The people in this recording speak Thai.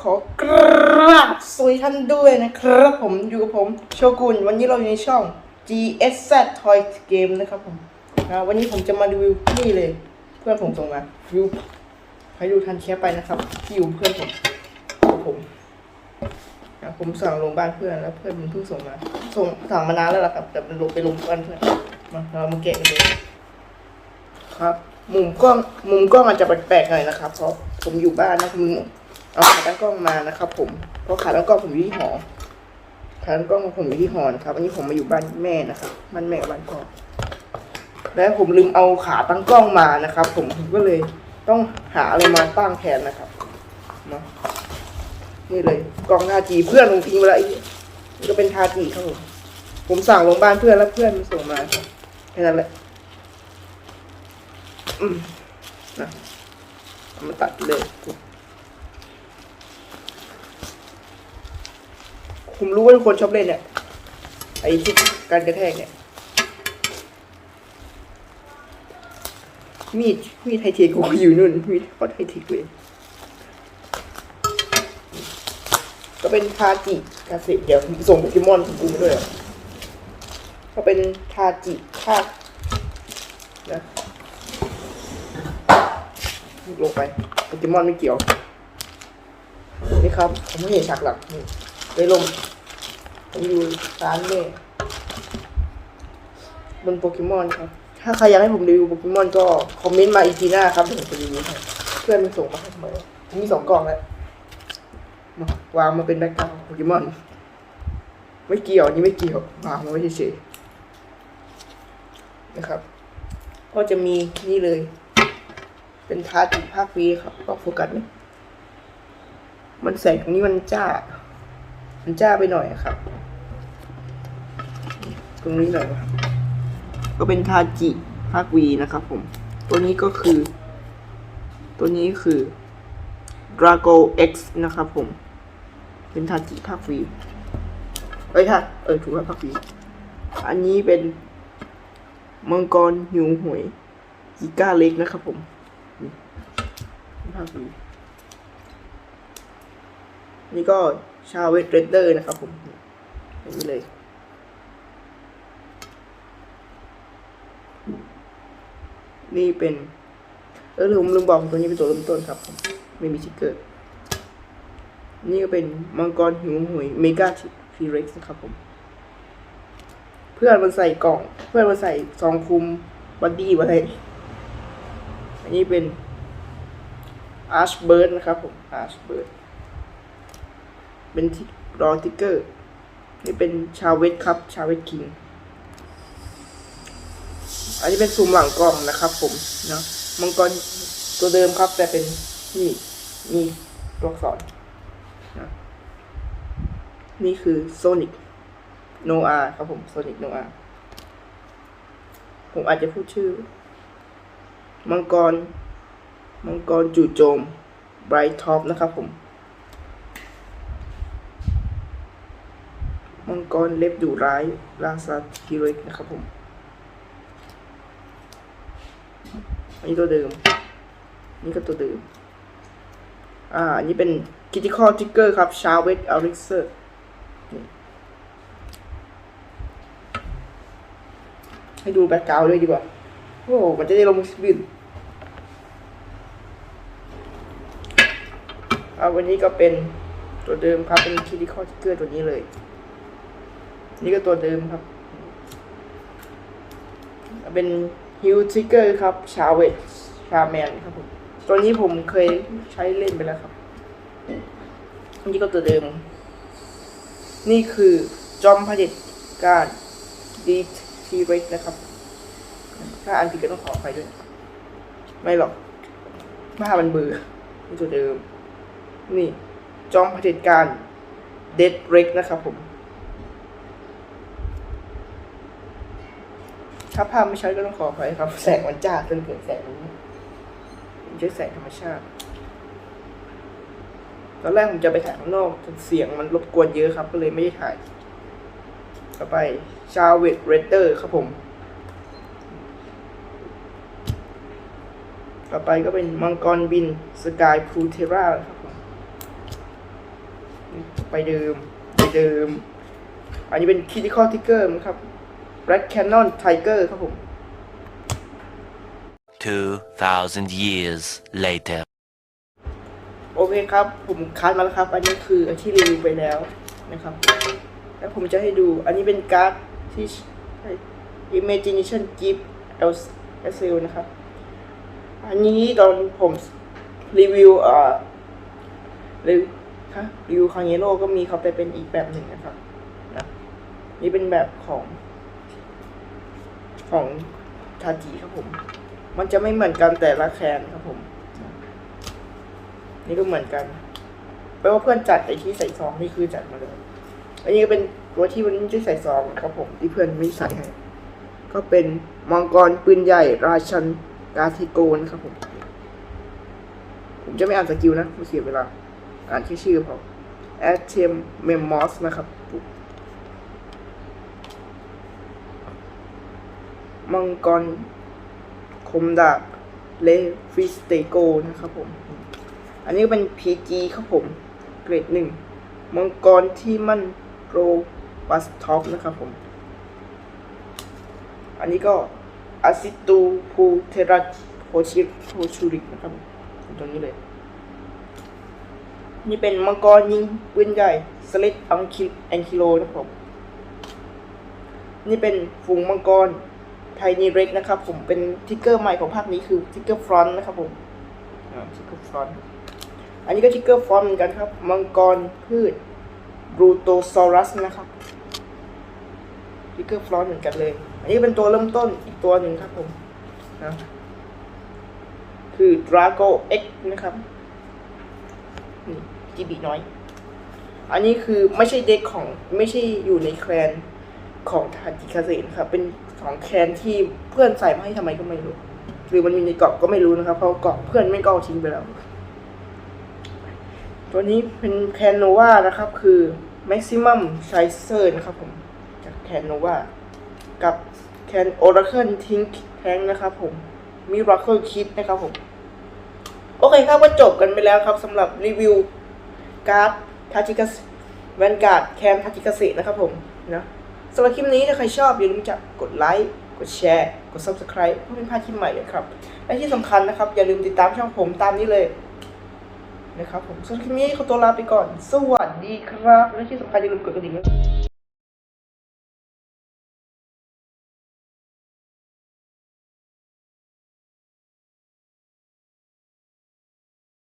ขอกราบสวัสดีท่านด้วยนะครับผมอยู่กับผมโชกุนวันนี้เราอยู่ในช่อง GSZ Toy Game นะครับผมอ่าวันนี้ผมจะมารีวิวนี่เลย เพื่อนผมส่งมาวิวให้ดูทันแคปไปนะครับที่อยู่เพื่อนผมผมอ่าผมสั่งลงบ้านเพื่อนแล้วเพื่อนมันเพิ่งส่งมาส่งสั่งมานานแล้วล่ะครับแต่มันลงไปลงบ้านเพื่อนมาเรามาแกะกันเลยครับ มุมกล้องมุมกล้องอาจจะแปลกๆหน่อยนะครับเพราะผมอยู่บ้านนะผม เอาขาตั้งกล้องมานะครับผมเพราะขาตั้งกล้องผมอยู่ที่หอขาตั้งกล้องของผมอยู่ที่หอนะครับ อันนี้ผมมาอยู่บ้านแม่นะครับบ้านแม่บ้านพ่อแล้วผมลืมเอาขาตั้งกล้องมานะครับ ผมผมก็เลยต้องหาอะไรมาตั้งแทนนะครับมานี่เลยกล้องทาจีเพื่อนผมทิ้งไปแล้วอ้นี่นี่ก็เป็นทาจีครับผมผมสั่งลงบ้านเพื่อนแล้วเพื่อนมันส่งมาแค่นั้นแหละอืมนะมาตัดเลย ผมรู้ว่าทุกคนชอบเล่นเนี่ยไอ้ที่การกระแทกเนี่ยมีดมีดไทเทกูอยู่นู่นมีดเขาไทเทคเลยก็เป็นทาจิกาเสเดี๋ยวส่งโปเกมอนของกูมาด้วยก็เป็นทาจิภาคนะลงไปโปเกมอนไม่เกี่ยวนี่ครับผมไม่เห็นฉากหลังนี่ เลยลมผมอยู่ร้านเม่บนโปเกมอนครับ ถ้าใครอยากให้ผมรีวิวโปเกมอนก็คอมเมนต์มาอีพีหน้าครับเดี๋ยวผมจะรีวิวให้เพื่อนมันส่งมาให้ทำไมวะผมมีสองกล่องแล้ววางมาเป็นแบ็คกราวด์โปเกมอนไม่เกี่ยวนี่ไม่เกี่ยววางมาไว้เฉยๆนะครับ ก็จะมีนี่เลย เป็นทาจิภาควีครับก็โฟกัสนี่มันแสงตรงนี้มันจ้า มันจ้าไปหน่อยครับ ตรงนี้หน่อยวะก็เป็นทาจิภาควีนะครับผม ตัวนี้ก็คือ ตัวนี้คือ Drago X นะครับผม เป็นทาจิภาควีเอ้ยท่าเออถูกแล้วภาควีอันนี้เป็นมังกรหิวหวยกิก้าเล็กนะครับผมภาควีนี่ก็ ชาเวทเรดเดอร์นะครับผมอย่างนี้เลยนี่เป็น เออผมลืมบอกตัวนี้เป็นตัวเริ่มต้นครับผมไม่มีชิกเกอร์นี่ก็เป็นมังกรหิวหวยเมกาทีเร็กซ์นะครับผม เพื่อนมันใส่กล่อง เพื่อนมันใส่ซองคุมบัดดี้ไว้อันนี้เป็นอาร์ชเบิร์ดนะครับผมอาร์ชเบิร์ด เป็นรอติ๊กเกอร์ นี่เป็นชาเวทครับ ชาเวทคิง อันนี้เป็นซูมหลังกล้องนะครับ ผมเนาะมังกรตัวเดิมครับ แต่เป็นนี่มีตัวอักษรนะนี่คือโซนิกโนอาครับผมโซนิกโนอาผมอาจจะพูดชื่อ มังกร มังกรจู่โจมไบรท์ท็อปนะครับผม งกรเล็บดุร้ายราซาทิเร็กนะครับผม อันนี้ตัวเดิม นี่ก็ตัวเดิม อ่า อันนี้เป็นคิติคอลทิกเกอร์ครับชาเวตอาริเซอร์ให้ดูแบ็กกราวด์ด้วยดีกว่า โอ้โหมันจะได้ลงบินเอาวันนี้ก็เป็นตัวเดิมครับ เป็นคิดิคอลทิกเกอร์ตัวนี้เลย นี่ก็ตัวเดิมครับ เป็นฮิวทิกเกอร์ครับ ชาเวตชาแมนครับผม ตัวนี้ผมเคยใช้เล่นไปแล้วครับ นี่ก็ตัวเดิม นี่คือจอมผลิตการดีทีเร็กนะครับ ถ้าอันผิดก็ต้องขออภัยด้วย ไม่หรอกบ้ามันเบื่อนี่ตัวเดิม นี่จอมเผด็จการเดดเร็กนะครับผม ถ้าภาพไม่ชัดก็ต้องขออภัยครับ แสงมันจ้าจนเกินแสงนี้ผมใช้แสงธรรมชาติ ตอนแรกผมจะไปถ่ายข้างนอกแต่เสียงมันรบกวนเยอะครับ ก็เลยไม่ได้ถ่าย ต่อไปชาเวตเรดเดอร์ครับผม ต่อไปก็เป็นมังกรบินสกายพูเทราครับผม ไปเดิม ไปเดิม อันนี้เป็น critical trigger ครับ red cannon tiger ครับผม 2,000 years later. โอเคครับ ผมคัดมาแล้วครับ อันนี้คืออันที่รีวิวไปแล้วนะครับ แล้วผมจะให้ดู อันนี้เป็นการ์ดที่ Imagination Gift L S L นะครับ อันนี้ตอนผมรีวิวเอ่อรีวิวฮะรีวิวคางเยโร่ก็มีครับแต่เป็นอีกแบบหนึ่งนะครับนะนี่เป็นแบบของ ของทาจิครับผม มันจะไม่เหมือนกันแต่ละแคนครับผม นี่ก็เหมือนกันแปลว่าเพื่อนจัดไอที่ใส่ซองนี่คือจัดมาเลย อันนี้ก็เป็นตัวที่วันนี้จะใส่ซองครับผม ที่เพื่อนไม่ใส่ให้ ก็เป็นมังกรปืนใหญ่ ราชันกาเทโกนะครับผม ผมจะไม่อ่านสกิลนะไม่เสียเวลา อ่านแค่ชื่อพอแอดเทมเมมมอสนะครับ มังกร คมดาบเลฟิสเตโกนะครับผม อันนี้ก็เป็น PG ครับผม เกรดหนึ่งมังกรที่มั่นโรบัสท็อปนะครับผม อันนี้ก็อาซิตูพูเทราโฮชิโฮชูริกนะครับผมตรงนี้เลย นี่เป็นมังกรยิงปืนใหญ่สลิดอังคิแองคิโลนะครับผม นี่เป็นฝูงมังกร ไทนีเร็กนะครับผมเป็นทิกเกอร์ใหม่ของภาคนี้คือทิกเกอร์ฟรอนต์นะครับผมทิกเกอร์ฟรอนต์อันนี้ก็ทิกเกอร์ฟรอนต์เหมือนกันครับ มังกรพืชบรูโตซอรัสนะครับทิกเกอร์ฟรอนต์เหมือนกันเลย อันนี้เป็นตัวเริ่มต้นอีกตัวหนึ่งครับผมนะคือดราโกเอ็กนะครับนี่จีบีน้อย อันนี้คือไม่ใช่เด็กของไม่ใช่อยู่ในแคลนของทาจิคาเซนะครับเป็น ของแคนที่เพื่อนใส่มาให้ทำไมก็ไม่รู้ หรือมันมีในกล่องก็ไม่รู้นะครับ เพราะกล่องเพื่อนไม่ก็เอาทิ้งไปแล้ว ตัวนี้เป็นแคนโนวานะครับ คือ maximum sizer นะครับผม จากแคนโนวากับแคน oracle think tank นะครับผม miracle kit นะครับผม โอเคครับก็จบกันไปแล้วครับสำหรับรีวิวการ์ดทาจิกาแวนการ์ดแคนทาจิกาเซนะครับผมนะ สำหรับคลิปนี้ถ้าใครชอบอย่าลืมจะกดไลค์กดแชร์กด subscribe เพื่อเป็นพลาดคลิปใหม่ครับและที่สำคัญนะครับ อย่าลืมติดตามช่องผมตามนี้เลยนะครับผมสำหรับคลิปนี้ขอตัวลาไปก่อน สวัสดีครับ และที่สำคัญอย่าลืมกดกระดิ่ง